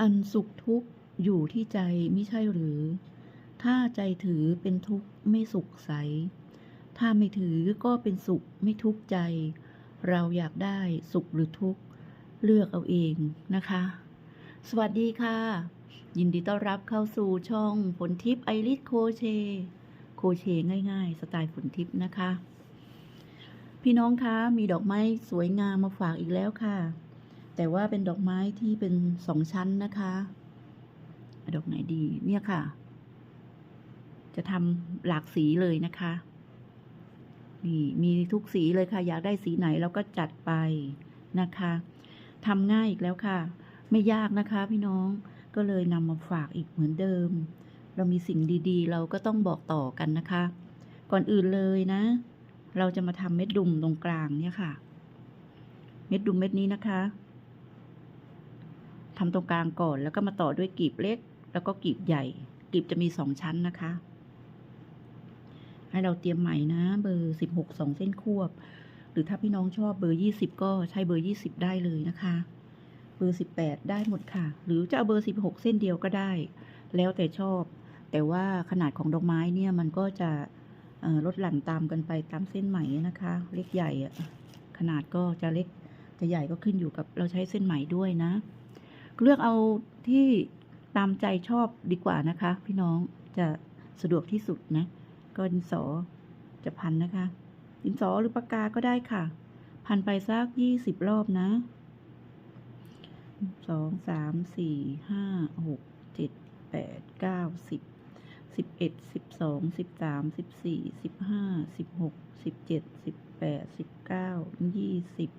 อันสุขทุกข์อยู่ที่ใจไม่ใช่หรือ ถ้าใจถือเป็นทุกข์ไม่สุขใส ถ้าไม่ถือก็เป็นสุขไม่ทุกข์ใจ เราอยากได้สุขหรือทุกข์ เลือกเอาเองนะคะ สวัสดีค่ะ ยินดีต้อนรับเข้าสู่ช่องฝนทิพย์ไอริสโคเช โคเชง่ายๆ สไตล์ฝนทิพย์นะคะ พี่น้องคะมีดอกไม้สวยงามมาฝากอีกแล้วค่ะ แต่ว่าเป็นดอกไม้ที่เป็นสองชั้นนะคะ ดอกไหนดีเนี่ยค่ะ จะทำหลากสีเลยนะคะ นี่มีทุกสีเลยค่ะ อยากได้สีไหนเราก็จัดไปนะคะทำง่ายอีกแล้วค่ะ ไม่ยากนะคะพี่น้องก็เลยนำมาฝากอีกเหมือนเดิม เรามีสิ่งดีๆ เราก็ต้องบอกต่อกันนะคะ ก่อนอื่นเลยนะ เราจะมาทำเม็ดดุมตรงกลางเนี่ยค่ะ เม็ดดุมเม็ดนี้นะคะ ทำตรงกลางก่อนแล้วก็มาต่อด้วยกลีบเล็ก แล้วก็กลีบใหญ่กลีบจะมีสองชั้นนะคะ ให้เราเตรียมใหม่นะ เบอร์สิบหกสองเส้นควบ หรือถ้าพี่น้องชอบเบอร์ยี่สิบก็ใช้เบอร์ยี่สิบได้เลยนะคะ เบอร์สิบแปดได้หมดค่ะ หรือจะเอาเบอร์สิบหกเส้นเดียวก็ได้ แล้วแต่ชอบ แต่ว่าขนาดของดอกไม้เนี่ยมันก็จะลดหลั่นตามกันไปตามเส้นไหมนะคะ เล็กใหญ่ขนาดก็จะเล็กจะใหญ่ก็ขึ้นอยู่กับเราใช้เส้นไหมด้วยนะ เลือกเอาที่ตามใจชอบดีกว่านะคะ พี่น้องจะสะดวกที่สุดนะ ก็ดินสอจะพันนะคะ ดินสอหรือปากกาก็ได้ค่ะ พันไปสักยี่สิบรอบนะสองสามสี่ห้าหกเจ็ดแปดเก้าสิบสิบเอ็ดสิบสองสิบสามสิบสี่สิบห้าสิบหกสิบเจ็ดสิบแปดสิบเก้ายี่สิบ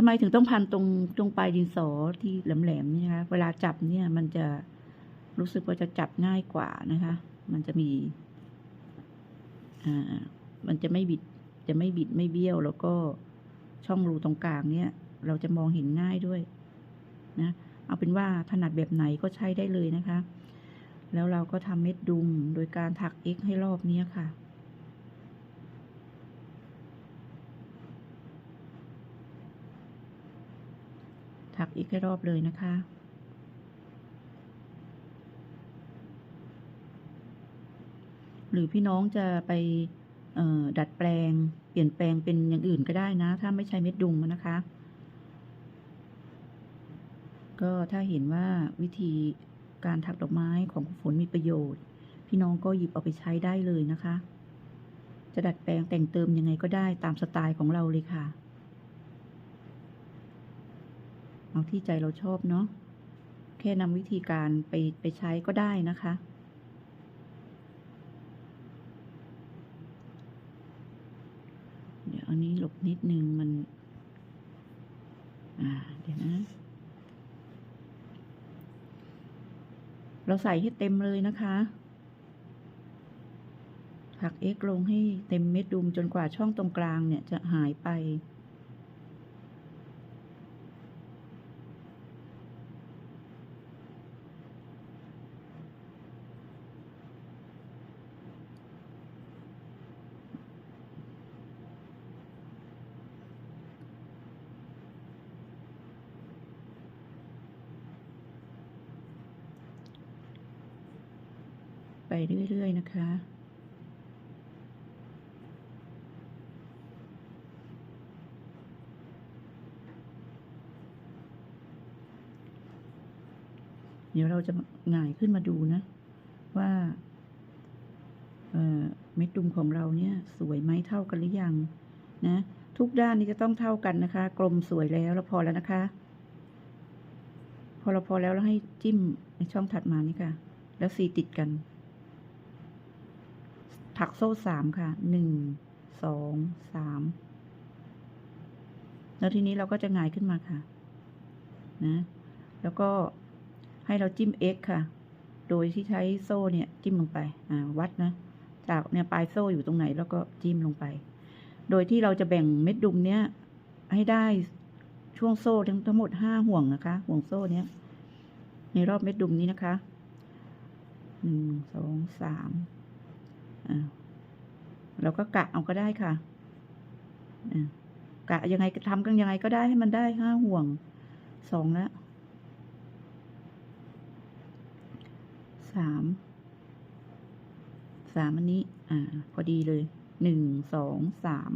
ทำไมถึงต้องพันตรงตรงปลายดินสอที่แหลมๆนี่นะคะเวลาจับเนี่ย มันจะรู้สึกว่าจะจับง่ายกว่านะคะ มันจะมีอ่ามันจะไม่บิด จะไม่บิดไม่เบี้ยว แล้วก็ช่องรูตรงกลางเนี่ย เราจะมองเห็นง่ายด้วย นะ เอาเป็นว่าถนัดแบบไหนก็ใช้ได้เลยนะคะ แล้วเราก็ทำเม็ดดุมโดยการถัก x ให้รอบนี้ค่ะ ถักรอบเลยนะคะ หรือพี่น้องจะไปดัดแปลง เปลี่ยนแปลงเป็นอย่างอื่นก็ได้นะ ถ้าไม่ใช้เม็ดดุมนะคะ ก็ถ้าเห็นว่าวิธีการถักดอกไม้ของคุณฝนมีประโยชน์ พี่น้องก็หยิบเอาไปใช้ได้เลยนะคะ จะดัดแปลงแต่งเติมยังไงก็ได้ตามสไตล์ของเราเลยค่ะ เอาที่ใจเราชอบเนาะแค่นำวิธีการไปไปใช้ก็ได้นะคะ เดี๋ยวอันนี้หลบนิดนึงมัน อ่า เดี๋ยวนะ เราใส่ให้เต็มเลยนะคะถัก x ลงให้เต็มเม็ดดุมจนกว่าช่องตรงกลางเนี่ยจะหายไป ไปเรื่อย ๆ นะคะเดี๋ยวเราจะหงายขึ้นมาดูนะ ว่าเอ่อเม็ดดุมของเราเนี่ย สวยไหมเท่ากันหรือยัง นะ ทุกด้านนี้จะต้องเท่ากันนะคะ กลมสวยแล้วแล้วพอแล้วนะคะ พอเราพอแล้วเราให้จิ้มในช่องถัดมานี่ค่ะ แล้วสีติดกัน ถักโซ่สามค่ะหนึ่งสองสามแล้วทีนี้เราก็จะงายขึ้นมาค่ะนะแล้วก็ให้เราจิ้ม x ค่ะ โดยที่ใช้โซ่เนี่ยจิ้มลงไปอ่าวัดนะ จากเนี่ยปลายโซ่อยู่ตรงไหน แล้วก็จิ้มลงไป โดยที่เราจะแบ่งเม็ดดุมเนี้ยให้ได้ช่วงโซ่ทั้งทั้งหมดห้าห่วงนะคะ ห่วงโซ่เนี้ยในรอบเม็ดดุมนี้นะคะหนึ่งสองสาม เราก็กะเอาก็ได้ค่ะกะยังไงทำกันยังไงก็ได้ให้มันได้ห้าห่วงสองแล้วสามสามอันนี้ อ่า พอดีเลยหนึ่งสองสาม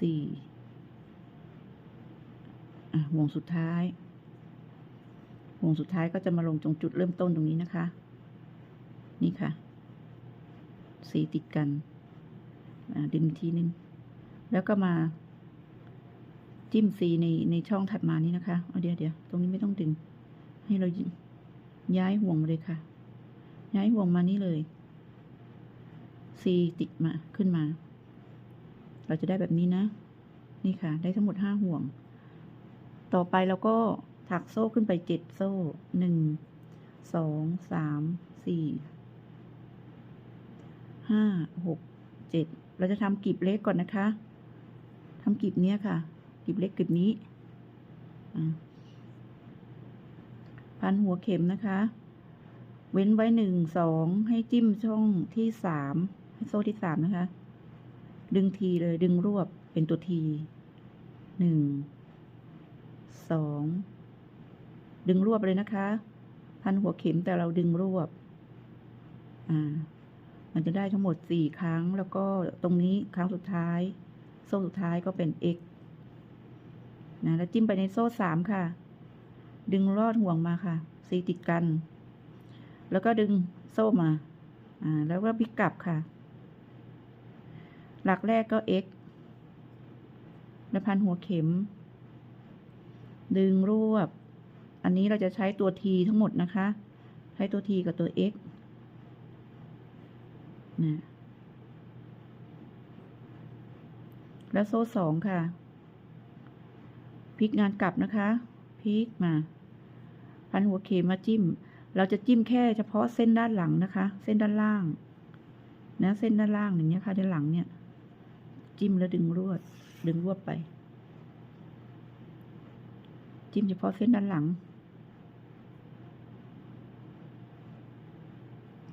สี่ห่วงสุดท้าย ห่วงสุดท้ายก็จะมาลงตรงจุดเริ่มต้นตรงนี้นะคะ นี่ค่ะ สีติดกันดึงทีนึง แล้วก็มา จิ้มซีในในช่องถัดมานี้นะคะเอาเดี๋ยวเดี๋ยวตรงนี้ไม่ต้องดึง ให้เราย้ายห่วงมาเลยค่ะ ย้ายห่วงมานี่เลยซีติดมาขึ้นมา เราจะได้แบบนี้นะ นี่ค่ะ ได้ทั้งหมดห้าห่วง ต่อไปเราก็ถักโซ่ขึ้นไปเจ็ดโซ่หนึ่งสองสามสี่ ห้าหกเจ็ดเราจะทำกลีบเล็กก่อนนะคะทำกลีบเนี้ยค่ะกลีบเล็กกลีบนี้พันหัวเข็มนะคะ เว้นไว้หนึ่งสองให้จิ้มช่องที่สามให้โซ่ที่สามนะคะ ดึงทีเลยดึงรวบเป็นตัวทีหนึ่งสองดึงรวบเลยนะคะ พันหัวเข็มแต่เราดึงรวบ อ่า มันจะได้ทั้งหมดสี่ครั้ง แล้วก็ตรงนี้ครั้งสุดท้าย โซ่สุดท้ายก็เป็น x นะแล้วจิ้มไปในโซ่สามค่ะ ดึงรอดห่วงมาค่ะสีติดกัน แล้วก็ดึงโซ่มา อ่า แล้วก็พลิกกลับค่ะ หลักแรกก็ x แล้วพันหัวเข็ม ดึงรวบ อันนี้เราจะใช้ตัว t ทั้งหมดนะคะ ใช้ตัว t กับตัว x นะแล้วโซ่สองค่ะพลิกงานกลับนะคะพลิกมา พันหัวเข็มมาจิ้ม เราจะจิ้มแค่เฉพาะเส้นด้านหลังนะคะ เส้นด้านล่าง นะเส้นด้านล่างอย่างเงี้ยค่ะด้านหลังเนี่ย จิ้มแล้วดึงรวด ดึงรวบไป จิ้มเฉพาะเส้นด้านหลัง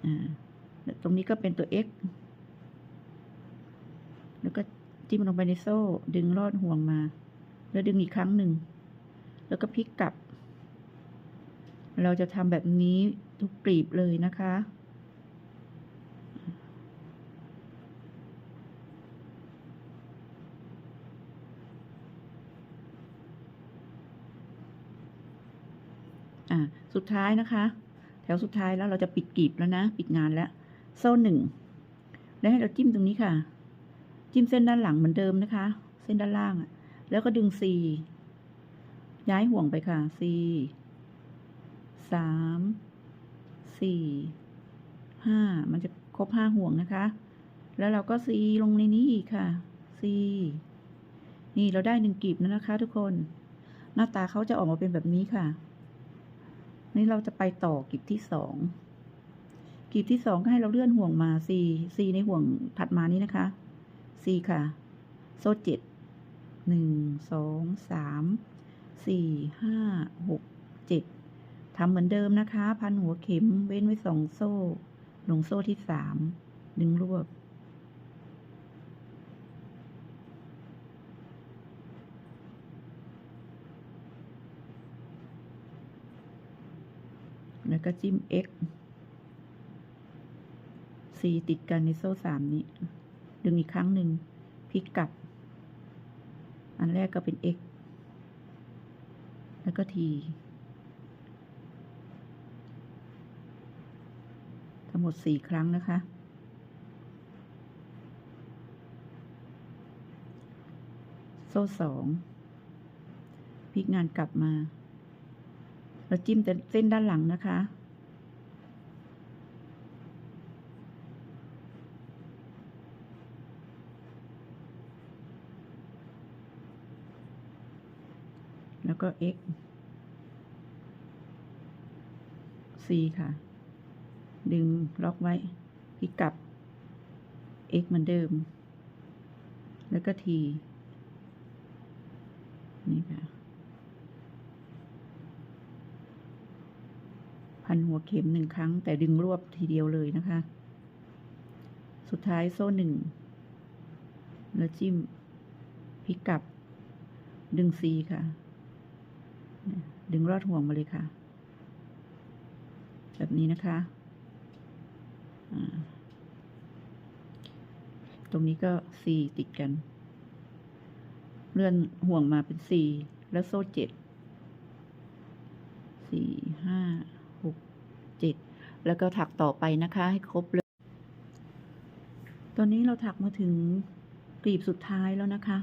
อ่า ตรงนี้ก็เป็นตัว x แล้วก็จิ้มลงไปในโซ่ ดึงรอดห่วงมา แล้วดึงอีกครั้งหนึ่ง แล้วก็พลิกกลับ เราจะทำแบบนี้ทุกกลีบเลยนะคะ อ่า สุดท้ายนะคะ แถวสุดท้ายแล้วเราจะปิดกลีบแล้วนะ ปิดงานแล้ว โซ่หนึ่งแล้วให้เราจิ้มตรงนี้ค่ะ จิ้มเส้นด้านหลังเหมือนเดิมนะคะ เส้นด้านล่างอะแล้วก็ดึงซีย้ายห่วงไปค่ะซีสามสี่ห้ามันจะครบห้าห่วงนะคะ แล้วเราก็ซีลงในนี้อีกค่ะซีนี่เราได้หนึ่งกลีบแล้วนะคะ ทุกคน หน้าตาเขาจะออกมาเป็นแบบนี้ค่ะ นี่เราจะไปต่อกลีบที่สอง กลีบที่สองก็ให้เราเลื่อนห่วงมาซีซีในห่วงถัดมานี้นะคะซีค่ะ โซ่เจ็ดหนึ่งสองสามสี่ห้าหกเจ็ดทำเหมือนเดิมนะคะ พันหัวเข็มเว้นไว้สองโซ่ ลงโซ่ที่สามดึงรวบแล้วก็จิ้ม x ซีติดกันในโซ่สามนี้ ดึงอีกครั้งหนึ่งพลิกกลับ อันแรกก็เป็น x แล้วก็ t ทั้งหมดสี่ครั้งนะคะ โซ่สองพลิกงานกลับมา เราจิ้มแต่เส้นด้านหลังนะคะ แล้ว ก็ x c ค่ะ ดึงล็อกไว้พลิกกลับ x เหมือนเดิม แล้วก็ t นี่ค่ะ พันหัวเข็มหนึ่งครั้ง แต่ดึงรวบทีเดียวเลยนะคะ สุดท้ายโซ่หนึ่ง แล้วจิ้มพลิกกลับ ดึง C ค่ะ ดึงรอดห่วงมาเลยค่ะ แบบนี้นะคะ ตรงนี้ก็สี่ติดกัน เลื่อนห่วงมาเป็นสี่แล้วโซ่เจ็ดสี่ห้าหกเจ็ดแล้วก็ถักต่อไปนะคะ ให้ครบเลย ตอนนี้เราถักมาถึงกลีบสุดท้ายแล้วนะคะ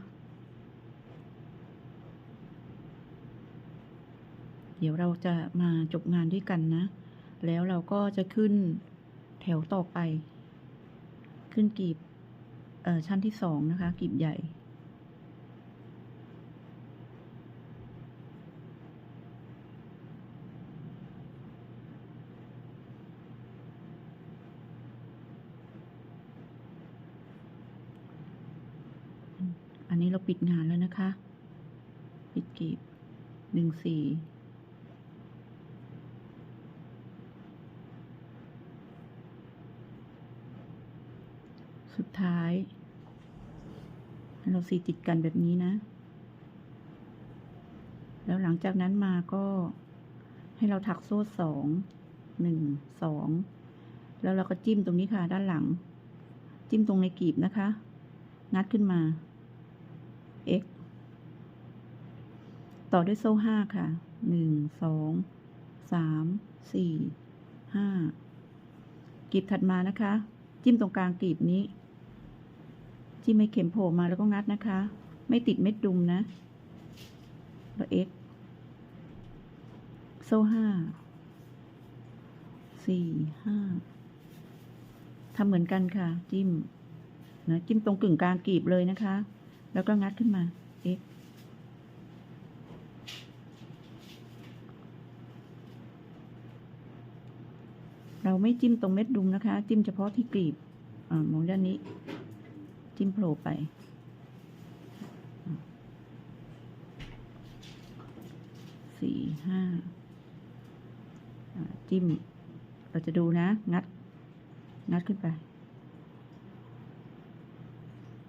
เดี๋ยวเราจะมาจบงานด้วยกันนะ แล้วเราก็จะขึ้นแถวต่อไป ขึ้นกลีบเอ่อชั้นที่สองนะคะกลีบใหญ่อันนี้เราปิดงานแล้วนะคะ ปิดกลีบหนึ่งสี่ สุด ท้ายให้เราสีติดกันแบบนี้นะ แล้วหลังจากนั้นมาก็ให้เราถักโซ่สอง หนึ่ง สอง แล้วเราก็จิ้มตรงนี้ค่ะ ด้านหลัง จิ้มตรงในกลีบนะคะ งัดขึ้นมา x ต่อด้วยโซ่ห้าค่ะ หนึ่ง สอง สาม สี่ ห้ากลีบถัดมานะคะ จิ้มตรงกลางกลีบนี้ จิ้มไม่เข็มโผล่มาแล้วก็งัดนะคะ ไม่ติดเม็ดดุมนะแล้ว x โซ่ห้าสี่ห้าทำเหมือนกันค่ะ จิ้มนะจิ้มตรงกึ่งกลางกลีบเลยนะคะ แล้วก็งัดขึ้นมา x เราไม่จิ้มตรงเม็ดดุมนะคะ จิ้มเฉพาะที่กลีบอ่ามองด้านนี้ จิ้มโผล่ไป สี่ห้าจิ้ม เราจะดูนะ งัด งัดขึ้นไป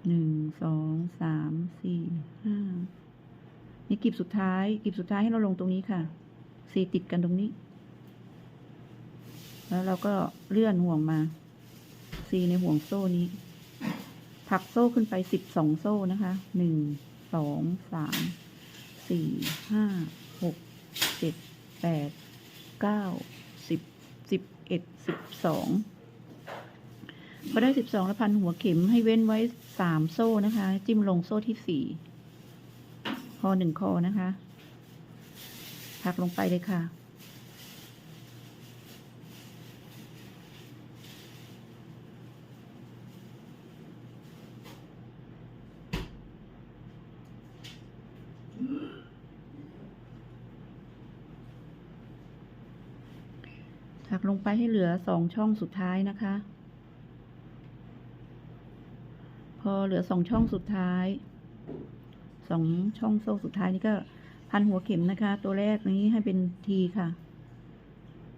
หนึ่ง สอง สาม สี่ ห้า นี่กลีบสุดท้าย กลีบสุดท้ายให้เราลงตรงนี้ค่ะ สี่ติดกันตรงนี้ แล้วเราก็เลื่อนห่วงมาซีในห่วงโซ่นี้ ถักโซ่ขึ้นไปสิบสองโซ่นะคะหนึ่งสองสามสี่ห้าหกเจ็ดแปดเก้าสิบสิบเอ็ดสิบสองพอได้สิบสองแล้วพันหัวเข็มให้เว้นไว้สามโซ่นะคะ จิ้มลงโซ่ที่สี่คอหนึ่งคอนะคะ ถักลงไปเลยค่ะ ลงไปให้เหลือสองช่องสุดท้ายนะคะ พอเหลือสองช่องสุดท้ายสองช่องโซ่สุดท้ายนี่ก็พันหัวเข็มนะคะ ตัวแรกนี้ให้เป็นทีค่ะ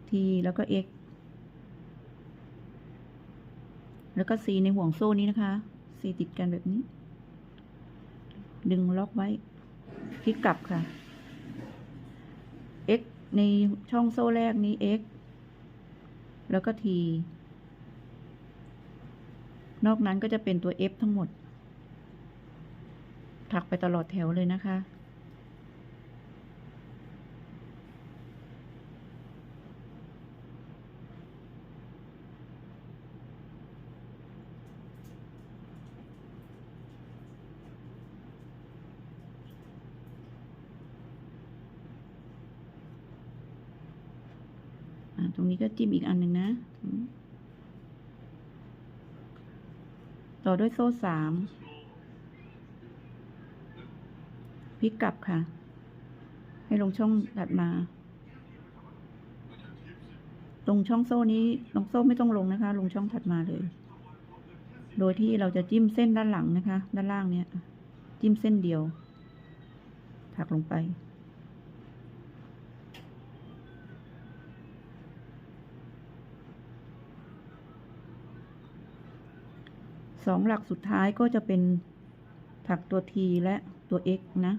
ทีแล้วก็ x แล้วก็ c ในห่วงโซ่นี้นะคะ c ติดกันแบบนี้ ดึงล็อกไว้พลิกกลับค่ะ x ในช่องโซ่แรกนี้ x แล้วก็ t นอกนั้นก็จะเป็นตัว f ทั้งหมด ถักไปตลอดแถวเลยนะคะ อ่า ตรงนี้ก็จิ้มอีกอันหนึ่งนะ ต่อด้วยโซ่สามพลิกกลับค่ะ ให้ลงช่องถัดมา ตรงช่องโซ่นี้ ลงโซ่ไม่ต้องลงนะคะ ลงช่องถัดมาเลย โดยที่เราจะจิ้มเส้นด้านหลังนะคะ ด้านล่างเนี้ยจิ้มเส้นเดียว ถักลงไป สองหลักสุดท้ายก็จะเป็นถักตัว T และตัว X นะ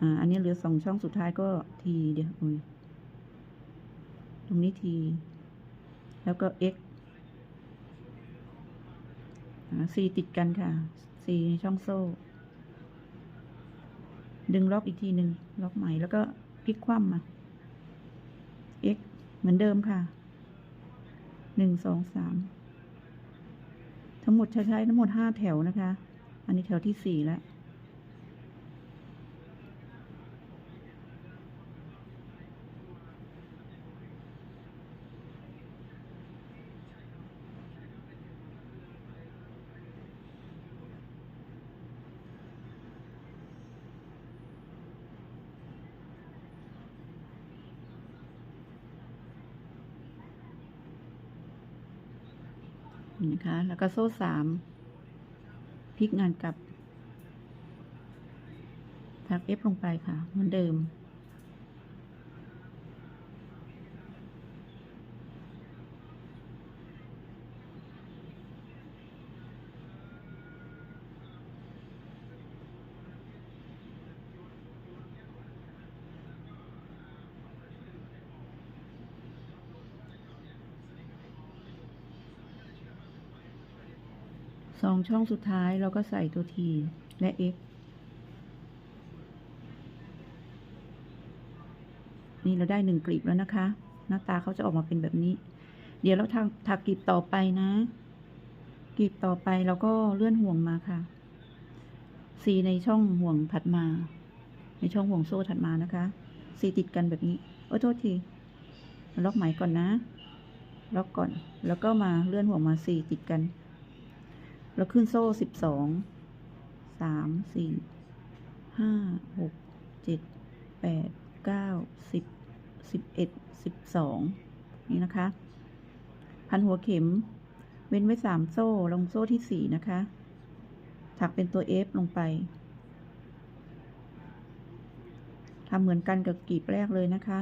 อ่า อันนี้เหลือสองช่องสุดท้ายก็ T เดี๋ยวอุ้ยตรงนี้ t แล้วก็ x อ่า c ติดกันค่ะ c ในช่องโซ่ ดึงล็อกอีกทีหนึ่งล็อกใหม่แล้วก็พลิกคว่ำมา x เหมือนเดิมค่ะหนึ่งสองสาม ทั้งหมดใช้ทั้งหมดห้าแถวนะคะ อันนี้แถวที่สี่แล้ว นะคะ แล้วก็โซ่สามพลิกงานกลับ ทักเอฟลงไปค่ะ เหมือนเดิม ส องช่องสุดท้ายเราก็ใส่ตัว T และ X นี่เราได้หนึ่งกลีบแล้วนะคะ หน้าตาเขาจะออกมาเป็นแบบนี้ เดี๋ยวเราทำถักกลีบต่อไปนะกลีบต่อไปเราก็เลื่อนห่วงมาค่ะ C ในช่องห่วงถัดมา ในช่องห่วงโซ่ถัดมานะคะ C ติดกันแบบนี้โอ้โทษทีล็อกไหมก่อนนะ ล็อกก่อน แล้วก็มาเลื่อนห่วงมา C ติดกัน แล้วขึ้นโซ่สิบสองสามสี่ห้าหกเจ็ดแปดเก้าสิบสิบเอ็ดสิบสองนี่นะคะ พันหัวเข็ม เว้นไว้สามโซ่ ลงโซ่ที่สี่นะคะ ถักเป็นตัว F ลงไปทำเหมือนกันกับกลีบแรกเลยนะคะ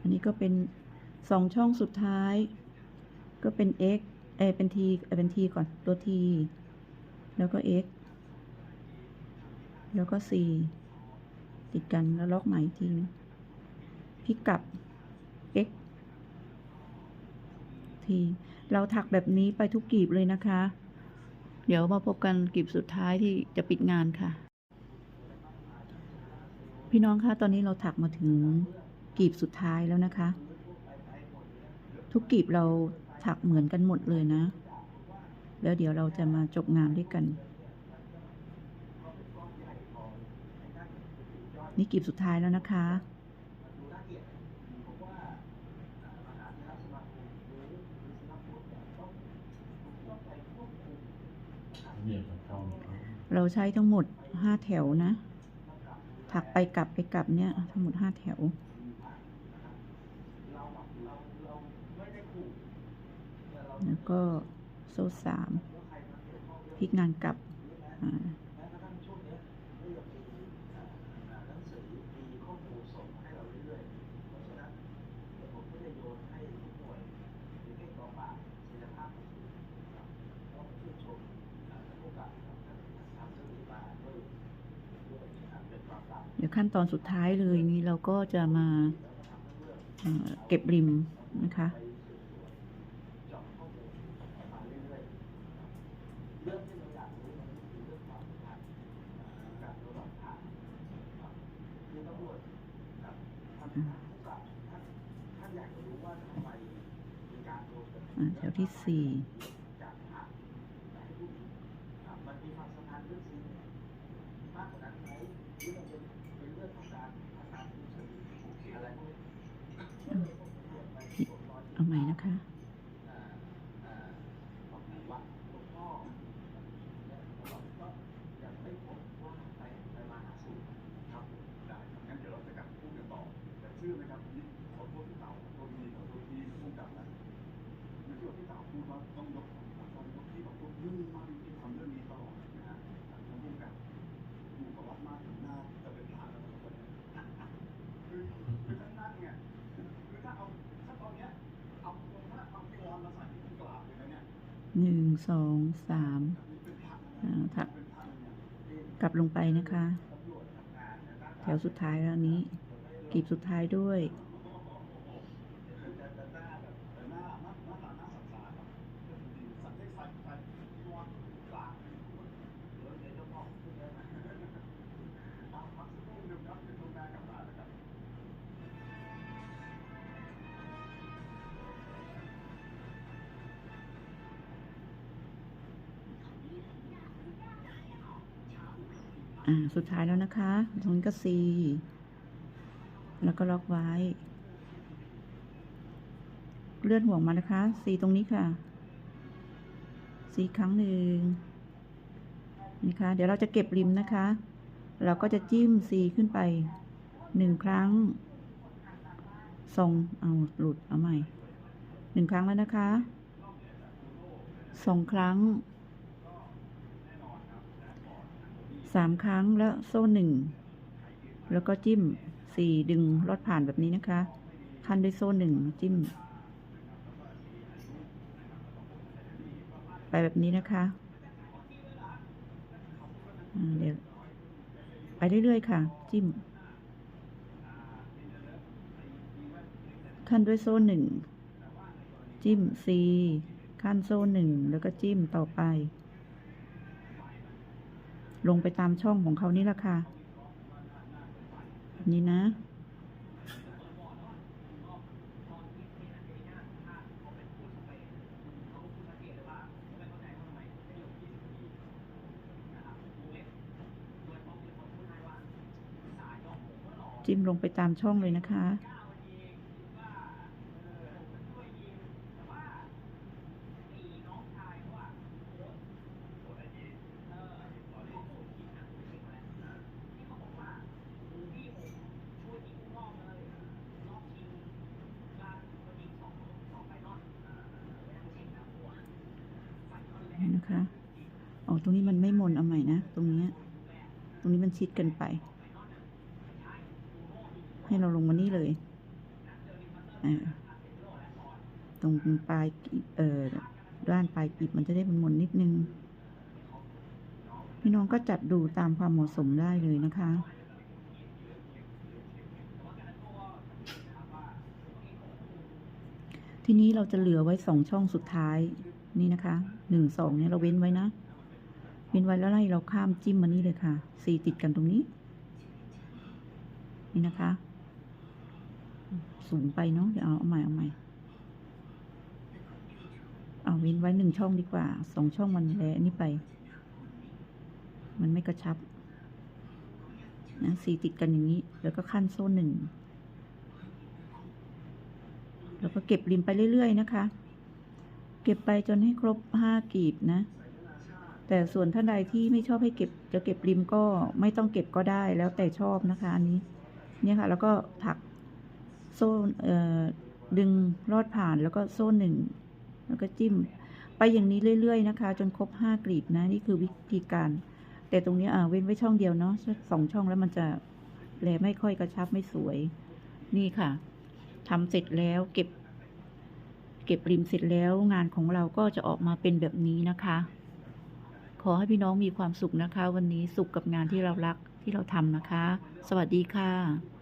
อั นี้ก็เป็นสองช่องสุดท้าย ก็เป็น x เออเป็น t เอเป็น t ก่อนตัว t แล้วก็ x แล้วก็ c ติดกันแล้วล็อกใหม่อีกทีนึงพิกกลับ x t เราถักแบบนี้ไปทุกกลีบเลยนะคะ เดี๋ยวมาพบกันกลีบสุดท้ายที่จะปิดงานค่ะ พี่น้องคะตอนนี้เราถักมาถึง กลีบสุดท้ายแล้วนะคะ ทุกกลีบเราถักเหมือนกันหมดเลยนะ แล้วเดี๋ยวเราจะมาจบงานด้วยกัน นี่กลีบสุดท้ายแล้วนะคะ เราใช้ทั้งหมดห้าแถวนะ ถักไปกลับไปกลับเนี่ย ทั้งหมดห้าแถว แล้วก็โซ่สามพลิกงานกลับเดี๋ยวขั้นตอนสุดท้ายเลยนี้เราก็จะมาเก็บริมนะคะ อ่าแถวที่ สี่เอาใหม่นะคะ ครับได้ครับงั้นเดี๋ยวเราจะกลับพูดกันต่อแต่ชื่อนะครับนี่ขอโทษพี่เต่าขอโทษทีขอโทษทีพูดกลับนะเมื่อกี้ว่าพี่เต่าพูดว่าต้องยกของต้องยกที่บอกว่ายุ่งมากที่ทำเรื่องนี้ตลอดนะฮะทางพูดกับดูประวัติมากถึงหน้าจะเป็นพระแล้วนะครับคือคือ หนึ่ง สองสามถักกลับลงไปนะคะ แถวสุดท้ายแล้วนี้กลีบสุดท้ายด้วย สุดท้ายแล้วนะคะ ตรงนี้ก็ C แล้วก็ล็อกไว้ เลื่อนห่วงมานะคะ C ตรงนี้ค่ะ C ครั้งหนึ่งนี่ค่ะเดี๋ยวเราจะเก็บริมนะคะ เราก็จะจิ้ม C ขึ้นไปหนึ่งครั้ง ทรง เอาหลุด เอาใหม่หนึ่งครั้งแล้วนะคะสองครั้ง สามครั้งแล้วโซ่หนึ่งแล้วก็จิ้มสี่ดึงลอดผ่านแบบนี้นะคะคันด้วยโซ่หนึ่งจิ้ม ไปแบบนี้นะคะเดี๋ยวไปเรื่อยๆค่ะ จิ้ม ขั้นด้วยโซ่หนึ่งจิ้ม C ขั้นโซ่หนึ่งแล้วก็จิ้มต่อไป ลงไปตามช่องของเขานี่แหละค่ะแบบนี้นะ จิ้มลงไปตามช่องเลยนะคะ นี่นะคะอ๋อตรงนี้มันไม่มนเอาใหม่นะ ตรงเนี้ยตรงนี้มัน ชิดเกันไป ให้เราลงมานี่เลยตรงปลายเอ่อด้านปลายกีบมันจะได้เป็นนิดนึง พี่น้องก็จัดดูตามความเหมาะสมได้เลยนะคะทีนี้เราจะเหลือไว้สองช่องสุดท้ายนี่นะคะหนึ่งสองเนี่ยเราเว้นไว้นะ เว้นไว้แล้วไล่เราข้ามจิ้มมานี่เลยค่ะสี่ติดกันตรงนี้ นี่นะคะ สูงไปเนาะเดี๋ยวเอาเอาใหม่เอาใหม่เอาเว้นไว้หนึ่งช่องดีกว่าสองช่องมันแลนี่ไป มันไม่กระชับนะสี่ติดกันอย่างนี้ แล้วก็ขั้นโซ่หนึ่งแล้วก็เก็บริมไปเรื่อยๆนะคะ เก็บไปจนให้ครบห้ากีบนะ แต่ส่วนท่านใดที่ไม่ชอบให้เก็บจะเก็บริมก็ไม่ต้องเก็บก็ได้แล้วแต่ชอบนะคะอันนี้เนี่ยค่ะ แล้วก็ถักโซ่ดึงลอดผ่านแล้วก็โซ่หนึ่งแล้วก็จิ้ม ไปอย่างนี้เรื่อย ๆ นะคะ จนครบห้ากลีบนะ นี่คือวิธีการ แต่ตรงนี้อ่าเว้นไว้ช่องเดียวเนาะสองช่องแล้วมันจะแลไม่ค่อยกระชับไม่สวย นี่ค่ะทำเสร็จแล้วเก็บ เก็บริมเสร็จแล้วงานของเราก็จะออกมาเป็นแบบนี้นะคะ ขอให้พี่น้องมีความสุขนะคะ วันนี้สุขกับงานที่เรารักที่เราทำนะคะ สวัสดีค่ะ